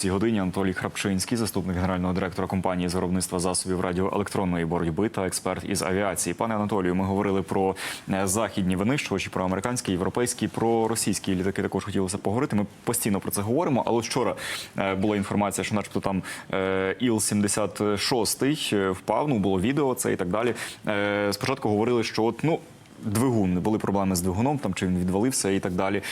цій годині Анатолій Храпчинський, заступник генерального директора компанії з виробництва засобів радіоелектронної боротьби та експерт із авіації. Пане Анатолію, ми говорили про е, західні винищувачі, про американські, європейські, про російські літаки. Також хотілося поговорити. Ми постійно про це говоримо. Але вчора е, була інформація, що, начебто, там е, Іл-76 е, впав. Ну було відео це і так далі. Спочатку говорили, що от ну. Двигун були проблеми з двигуном, там чи він відвалився і так далі.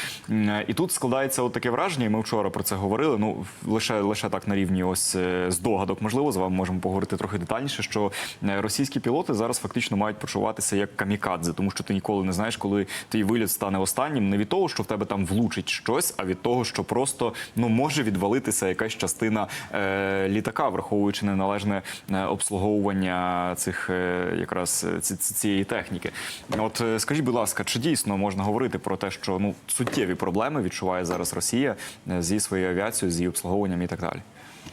І тут складається от таке враження. і Ми вчора про це говорили. Ну лише лише так на рівні ось е, здогадок, можливо, з вами можемо поговорити трохи детальніше. Що е, російські пілоти зараз фактично мають почуватися як камікадзе, тому що ти ніколи не знаєш, коли твій виліт стане останнім. Не від того, що в тебе там влучить щось, а від того, що просто ну може відвалитися якась частина е, літака, враховуючи неналежне е, обслуговування цих е, якраз ці- ці- цієї техніки. От е, скажіть, будь ласка, чи дійсно можна говорити про те, що ну суттєві проблеми відчуває зараз Росія е, зі своєю авіацією, з її обслуговуванням і так далі?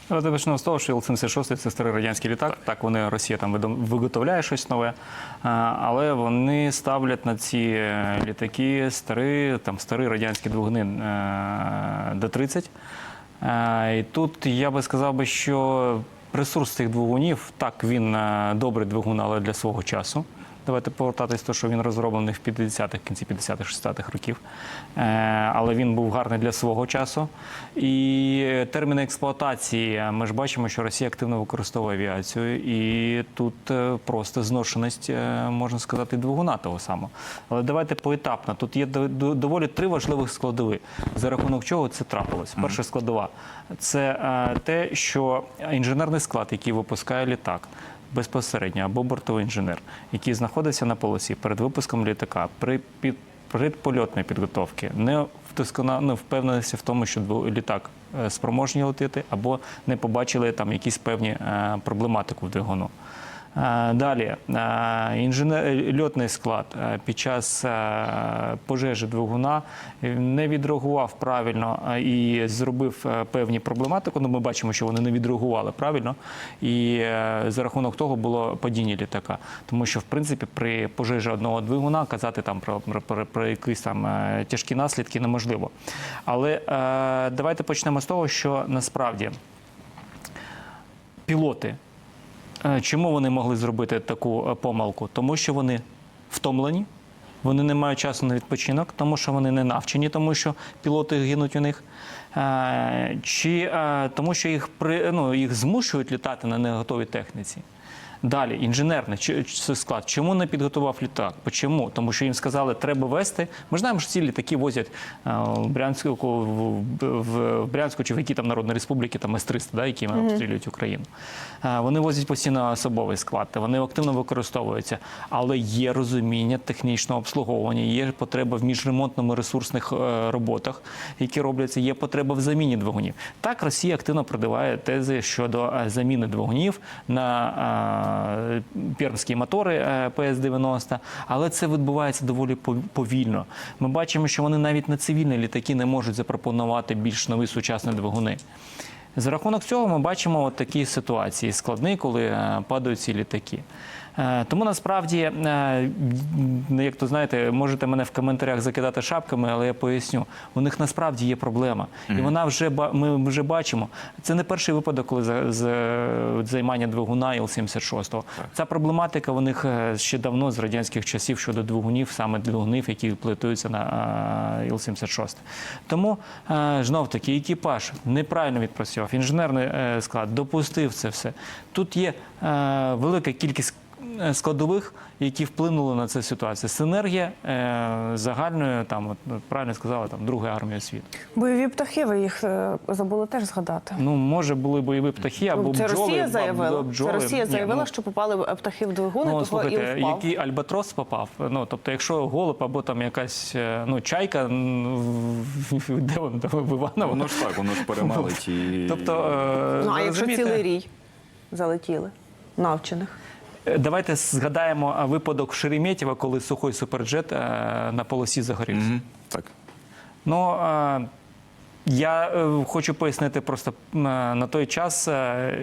Давайте почнемо з того, що Іл-76 – це старий радянський літак. Так, вони Росія там виготовляє щось нове, але вони ставлять на ці е, літаки старі, там старі радянські двигуни е, Д-30. Е, І тут я би сказав би, що ресурс цих двигунів, так, він добрий двигун, але для свого часу. Давайте повертатись до того, що він розроблений в 50-х, кінці 50-х, 60-х років. Е, але він був гарний для свого часу. І терміни експлуатації ми ж бачимо, що Росія активно використовує авіацію, і тут е, просто зношеність, е, можна сказати, двигуна того самого. Але давайте поетапно. Тут є до- до- доволі три важливих складови, за рахунок чого це трапилось. Перша складова це е, те, що інженерний склад, який випускає літак безпосередньо або бортовий інженер, який знаходиться на полосі перед випуском літака, при під предпольотної підготовки, не не впевненості в тому, що літак е, спроможні летити, або не побачили там якісь певні е, проблематику в двигуну. Далі інженер льотний склад під час пожежі двигуна не відреагував правильно і зробив певні проблематику. Ну, ми бачимо, що вони не відреагували правильно, і е, за рахунок того було падіння літака. Тому що, в принципі, при пожежі одного двигуна казати там про, про, про, про якісь там е, тяжкі наслідки неможливо. Але е, давайте почнемо з того, що насправді пілоти. Е, Чому вони могли зробити таку е, помилку? Тому що вони втомлені, вони не мають часу на відпочинок, тому що вони не навчені, тому що пілоти гинуть у них. Е, Чи тому, що їх при ну, їх змушують літати на неготовій техніці. Далі, інженерний склад. Чому не підготував літак? Чому? Тому що їм сказали, треба вести. Ми знаємо, що ці літаки возять в Брянську, в, в, в Брянську чи в які там Народні Республіки, там С-300, да, які обстрілюють Україну. Е, Вони возять постійно особовий склад, вони активно використовуються, але є розуміння технічного обслуговування, є потреба в міжремонтному ресурсних е, роботах, які робляться, є потреба в заміні двигунів. Так, Росія активно продаває тези щодо е, заміни двигунів на пермські мотори е, ПС-90, але це відбувається доволі пов- повільно. Ми бачимо, що вони навіть на цивільні літаки не можуть запропонувати більш нові сучасні двигуни. За рахунок цього ми бачимо от такі ситуації складні, коли е, падають ці літаки. Е, Тому насправді, е, як то знаєте, можете мене в коментарях закидати шапками, але я поясню. У них насправді є проблема, і вона вже ми вже бачимо. Це не перший випадок, коли за займання двигуна Іл-76. Ця проблематика у них е, ще давно з радянських часів щодо двигунів, саме двигунів, які плетуються на е, Іл-76. Тому знов таки екіпаж неправильно відпрацював, інженерний склад допустив це все. Тут є велика кількість складових, які вплинули на цю ситуацію. Синергія е, загальної, там от, от правильно сказали, там другої армії світу. Бойові птахи, ви їх е, забули теж згадати. Ну може були бойові птахи або це бджоли, Росія заявила. бджоли. Це Росія Ні, заявила, ну, що попали птахи в двигуни, Ну, того слухайте, і впав. який альбатрос попав. Ну тобто, якщо голуб або там якась е, ну чайка, де воно там в Іваново. Воно ж так, воно ж перемелить і Тобто, е, Ну а якщо цілий рій залетіли навчених? Давайте згадаємо випадок Шереметьєва, коли сухой суперджет е, на полосі загорівся. Мгм, так. Ну, Я е, хочу пояснити просто е, на той час е,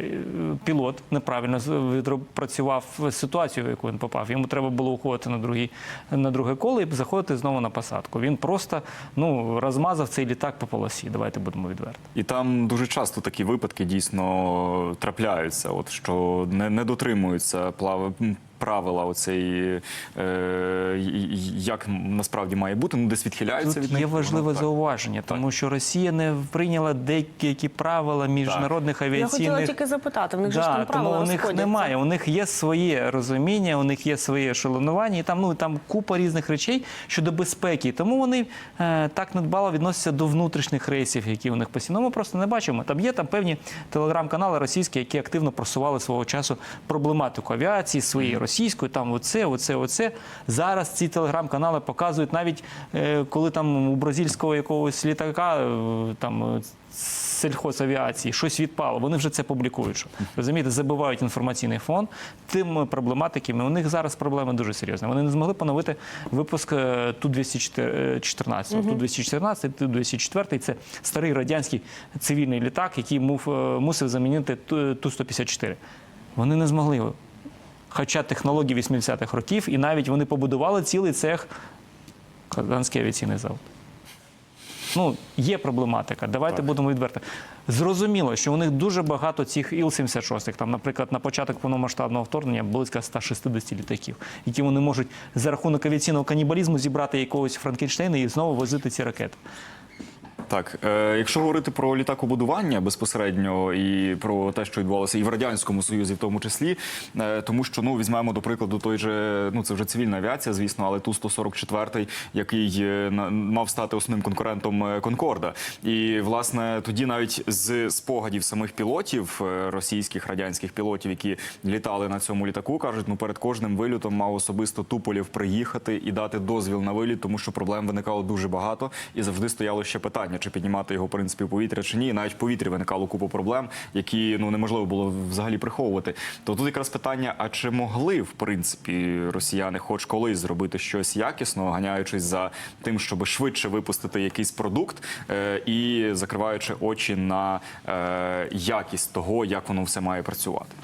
пілот неправильно відпрацював ситуацію, в яку він попав. Йому треба було уходити на, другий, на друге коло і заходити знову на посадку. Він просто ну, розмазав цей літак по полосі. Давайте будемо відверті. І там дуже часто такі випадки дійсно трапляються, от що не, не дотримуються плав... правила оцеї, е, як насправді має бути, ну десь відхиляються Тут від них. є воно важливе так. зауваження, тому що Росія не прийняла деякі правила міжнародних Я авіаційних. хотіла тільки запитати, в них же ж там Да, тому правила у них немає. У них є своє розуміння, у них є своє ешелонування, і там ну там купа різних речей щодо безпеки. Тому вони е, так недбало відносяться до внутрішніх рейсів, які у них постійно. Ми просто не бачимо. Там є там певні телеграм-канали російські, які активно просували свого часу проблематику авіації своєї російської. Там оце, оце, оце. Зараз ці телеграм-канали показують навіть е, коли там у бразильського якогось літака е, там. е, Сельхозавіації, щось відпало. Вони вже це публікують. Розумієте, забивають інформаційний фон тими проблематиками. У них зараз проблеми дуже серйозні. Вони не змогли поновити випуск е, Ту-214. Ту-214, Ту-204 – це старий радянський цивільний літак, який мусив замінити Ту- Ту-154. Вони не змогли. Хоча технології 80-х років, і навіть вони побудували цілий цех Казанський авіаційний завод. Ну, є проблематика. Давайте Так. будемо відверти. Зрозуміло, що у них дуже багато цих Іл-76. Там, наприклад, на початок повномасштабного вторгнення близько 160 літаків, які вони можуть за рахунок авіаційного канібалізму зібрати якогось Франкенштейна і знову возити ці ракети. Так, е, якщо говорити про літакобудування безпосередньо і про те, що відбувалося і в радянському союзі, в тому числі, е, тому що ну візьмемо до прикладу той же, ну це вже цивільна авіація, звісно, але ту 144 який е, на- мав стати основним конкурентом е, Конкорда. І власне тоді навіть з спогадів самих пілотів, е, російських радянських пілотів, які літали на цьому літаку, кажуть, ну перед кожним вильотом мав особисто Туполєв приїхати і дати дозвіл на виліт, тому що проблем виникало дуже багато, і завжди стояло ще питання, чи піднімати його в принципі в повітря чи ні. Навіть в повітрі виникало купу проблем, які ну неможливо було взагалі приховувати. То тут якраз питання: а чи могли в принципі росіяни хоч колись зробити щось якісно, ганяючись за тим, щоб швидше випустити якийсь продукт е, і закриваючи очі на е, якість того, як воно все має працювати?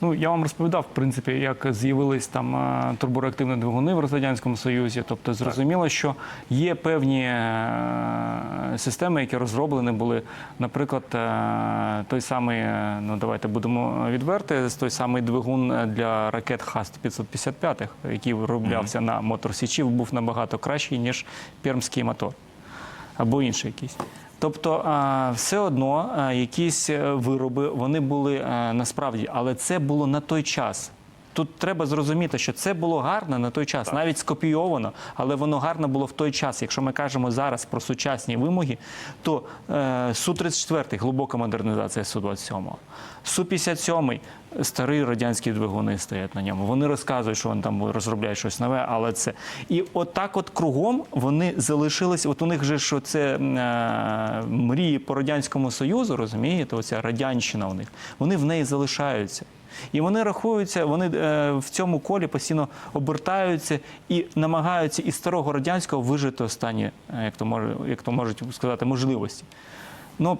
Ну, я вам розповідав, в принципі, як з'явились там е, турбореактивні двигуни в Радянському Союзі. Тобто, зрозуміло, що є певні е, системи, які розроблені були. Наприклад, е, той самий, ну давайте будемо відверти, той самий двигун для ракет Х-555, який вироблявся на мотор Січів, був набагато кращий, ніж пермський мотор або інший якийсь. Тобто все одно якісь е, вироби вони були е, насправді, але це було на той час. Тут треба зрозуміти, що це було гарно на той час, навіть скопійовано, але воно гарно було в той час. Якщо ми кажемо зараз про сучасні вимоги, то е, Су-34 глибока модернізація Су-27, Су-57 старі радянські двигуни стоять на ньому. Вони розказують, що вони там розробляють щось нове, але це і отак, от кругом вони залишились. От у них же що це е, мрії по радянському союзу, розумієте? Оця радянщина у них. Вони в неї залишаються. І вони рахуються, вони е, в цьому колі постійно обертаються і намагаються із старого радянського вижити останні, е, як то може, як то можуть сказати, можливості. Ну,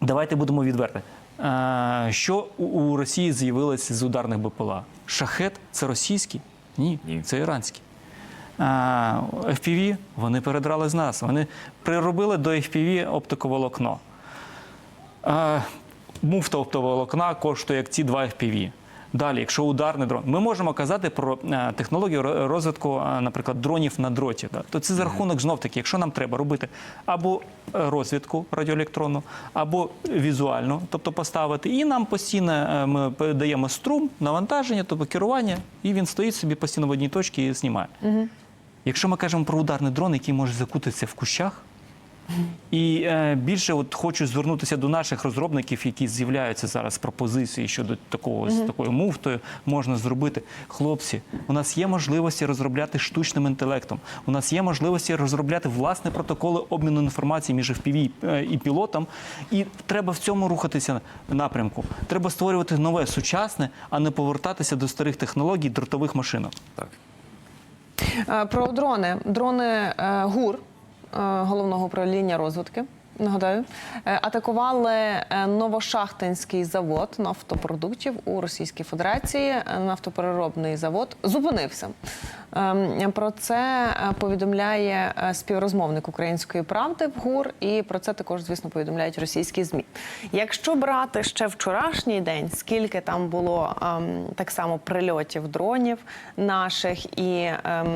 давайте будемо відверти. Е, Що у- Росії з'явилося з ударних БПЛА? Шахет це російський? Ні, Ні. це іранський. FPV вони передрали з нас. Вони приробили до FPV оптиковолокно. Муфта оптоволокна коштує як ці два FPV. Далі, якщо ударний дрон, ми можемо казати про е, технологію розвитку, е, наприклад, дронів на дроті. Да? То це за рахунок знов таки, якщо нам треба робити або е, розвідку радіоелектронну, або візуальну, тобто поставити, і нам постійно ми даємо струм, навантаження, тобто керування, і він стоїть собі постійно в одній точці і знімає. Якщо ми кажемо про ударний дрон, який може закутитися в кущах, і е, більше от хочу звернутися до наших розробників, які з'являються зараз пропозиції щодо такого з такою муфтою можна зробити. Хлопці, у нас є можливості розробляти штучним інтелектом. У нас є можливості розробляти власне протоколи обміну інформації між FPV е, і пілотом. І треба в цьому рухатися напрямку. Треба створювати нове сучасне, а не повертатися до старих технологій дротових машинок. Так. Про дрони. Дрони е, ГУР, головного управління розвитки, Нагадаю, е, атакували е, Новошахтинський завод нафтопродуктів у Російській Федерації. Е, Нафтопереробний завод зупинився. Ем, Про це повідомляє співрозмовник української правди в ГУР, і про це також, звісно, повідомляють російські змі. Якщо брати ще вчорашній день, скільки там було ем, так само прильотів дронів наших і ем,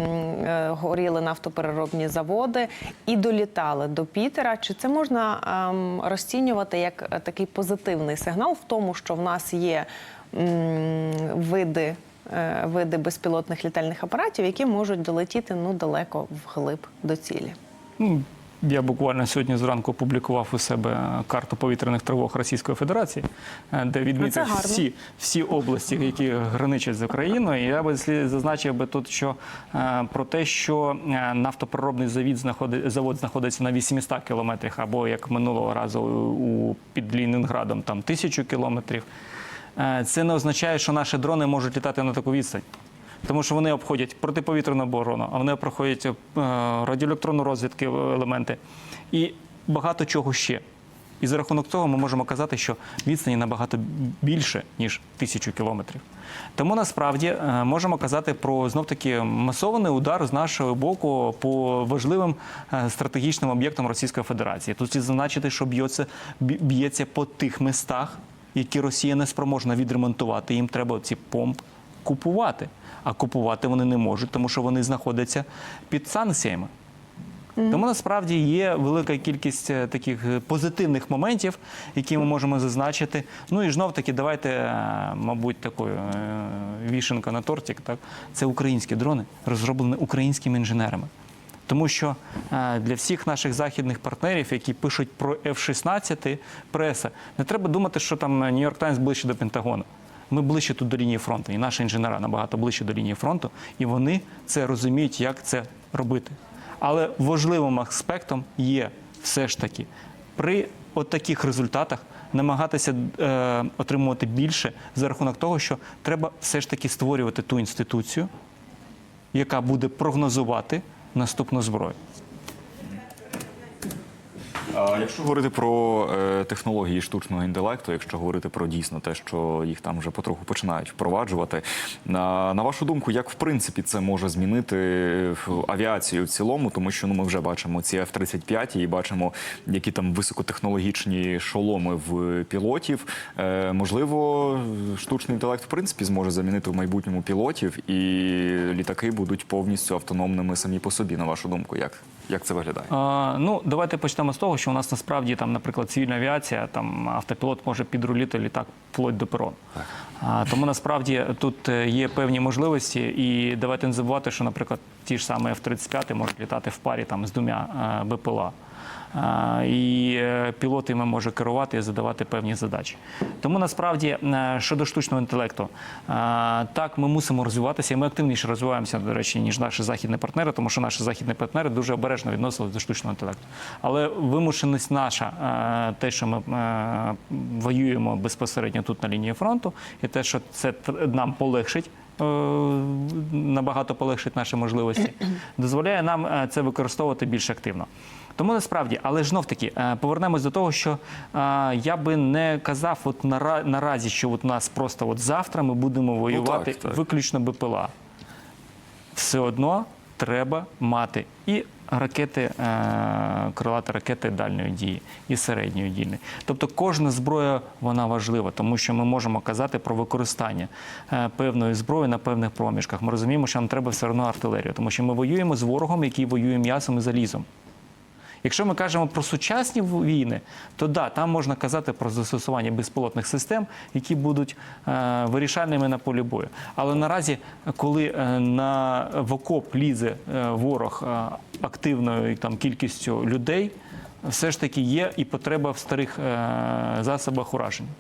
горіли нафтопереробні заводи і долітали до Пітера, чи це можна ем, розцінювати як е, такий позитивний сигнал в тому, що в нас є м, види. е, Види безпілотних літальних апаратів, які можуть долетіти ну далеко вглиб до цілі. Ну, Я буквально сьогодні зранку опублікував у себе карту повітряних тривог Російської Федерації, е, де відмітив всі, всі області, які граничать з Україною. І я би зазначив би тут, що е, про те, що е, нафтопереробний завід знаходи- завод знаходиться на 800 кілометрах, або як минулого разу у під Лінінградом, там тисячу кілометрів. Це не означає, що наші дрони можуть літати на таку відстань. Тому що вони обходять протиповітряну оборону, а вони проходять е, радіоелектронну розвідки е, елементи і багато чого ще. І за рахунок цього ми можемо казати, що відстані набагато більше, ніж тисячу кілометрів. Тому насправді е, можемо казати про знов таки масований удар з нашого боку по важливим стратегічним об'єктам Російської Федерації. Тут слід зазначити, що б'ється, б'ється по тих містах, які Росія не спроможна відремонтувати. Їм треба ці помп купувати. А купувати вони не можуть, тому що вони знаходяться під санкціями. Тому насправді є велика кількість е, таких е, позитивних моментів, які ми можемо зазначити. Ну і знов таки, давайте, е, мабуть, такою вішенка на тортик. Так, це українські дрони, розроблені українськими інженерами. Тому що для всіх наших західних партнерів, які пишуть про F-16 преса, не треба думати, що там Нью-Йорк Таймс ближче до Пентагону. Ми ближче тут до лінії фронту, і наші інженери набагато ближче до лінії фронту, і вони це розуміють, як це робити. Але важливим аспектом є все ж таки при от таких результатах намагатися е, отримувати більше за рахунок того, що треба все ж таки створювати ту інституцію, яка буде прогнозувати наступну зброю. Якщо говорити про е, технології штучного інтелекту, якщо говорити про дійсно те, що їх там вже потроху починають впроваджувати, на, на вашу думку, як в принципі це може змінити авіацію в цілому, тому що ну ми вже бачимо ці F-35 і бачимо, які там високотехнологічні шоломи в пілотів. Е, можливо, штучний інтелект в принципі зможе замінити в майбутньому пілотів, і літаки будуть повністю автономними самі по собі. На вашу думку, як, як це виглядає? А, ну, давайте почнемо з того, що у нас насправді там, наприклад, цивільна авіація, там автопілот може підруліти літак вплоть до перону. А, тому насправді тут е, є певні можливості, і давайте не забувати, що, наприклад, ті ж самі F-35 можуть літати в парі там з двома е, БПЛА. І е, пілотами може керувати і задавати певні задачі. Тому насправді е, щодо штучного інтелекту, е, так ми мусимо розвиватися, і ми активніше розвиваємося, до речі, ніж наші західні партнери, тому що наші західні партнери дуже обережно відносились до штучного інтелекту. Але вимушеність наша, те, що ми воюємо безпосередньо тут на лінії фронту, і те, що це нам полегшить. Е, Набагато полегшить наші можливості, дозволяє нам е, це використовувати більш активно. Тому насправді, але ж знов таки е, повернемось до того, що я би не казав от нара- наразі, що от у нас просто от завтра ми будемо воювати так, так. виключно БПЛА. Все одно треба мати і ракети, е, крилаті ракети дальньої дії, і середньої дії. Тобто кожна зброя вона важлива, тому що ми можемо казати про використання е, певної зброї на певних проміжках. Ми розуміємо, що нам треба все одно артилерію, тому що ми воюємо з ворогом, який воює м'ясом і залізом. Якщо ми кажемо про сучасні війни, то да, там можна казати про застосування безпілотних систем, які будуть е, вирішальними на полі бою. Але наразі, коли е, на в окоп лізе е, ворог е, активною там кількістю людей, все ж таки є і потреба в старих е, засобах ураження.